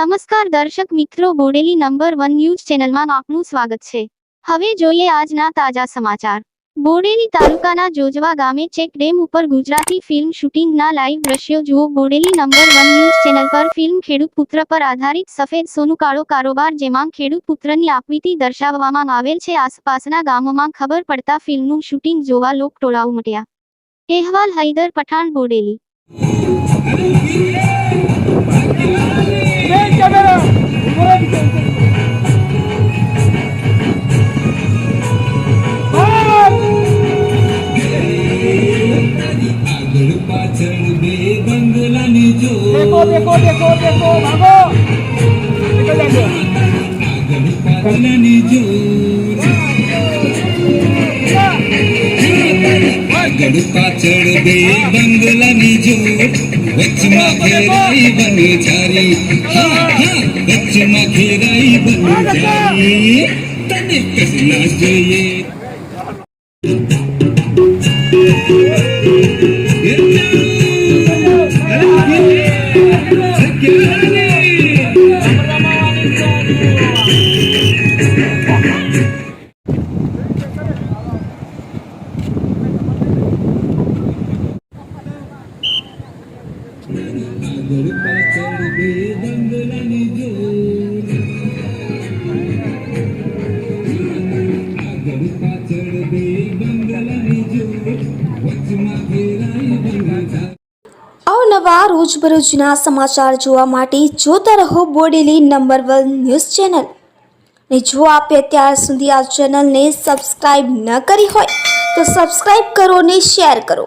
નમસ્કાર દર્શક મિત્રો, બોડેલી નંબર વન ન્યૂઝ ચેનલમાં આપનું સ્વાગત છે. હવે જોઈએ આજના તાજા સમાચાર. બોડેલી તાલુકાના જોજવા ગામે ચેક ડેમ ઉપર ગુજરાતી ફિલ્મ શૂટિંગના લાઈવ દ્રશ્યો જુઓ. Bodeli number one news channel પર ફિલ્મ ખેડૂત પુત્ર પર આધારિત સફેદ સોનું કાળો કારોબાર જેમાં ખેડૂત પુત્રની આપવીતી દર્શાવવામાં આવેલ છે. આસપાસના ગામોમાં ખબર પડતા ફિલ્મનું શૂટિંગ જોવા લોક ટોળાવ મટ્યા. અહેવાલ હૈદર પઠાણ, બોડેલી. देखो देखो देखो भागो। निकल जाते कल्याणी जो गड़पा चढ़ गई बंगला निजो बचमा घेराई बन जारी हाँ हाँ बचमा घेराई बन जारी तने कसना चाहिए અવનવા રોજબરોજના સમાચાર જોવા માટે જોતા રહો Bodeli number one news channel. ને જો આપે અત્યાર સુધી આ ચેનલને સબસ્ક્રાઈબ ન કરી હોય, તો સબસ્ક્રાઈબ કરો ને શેર કરો.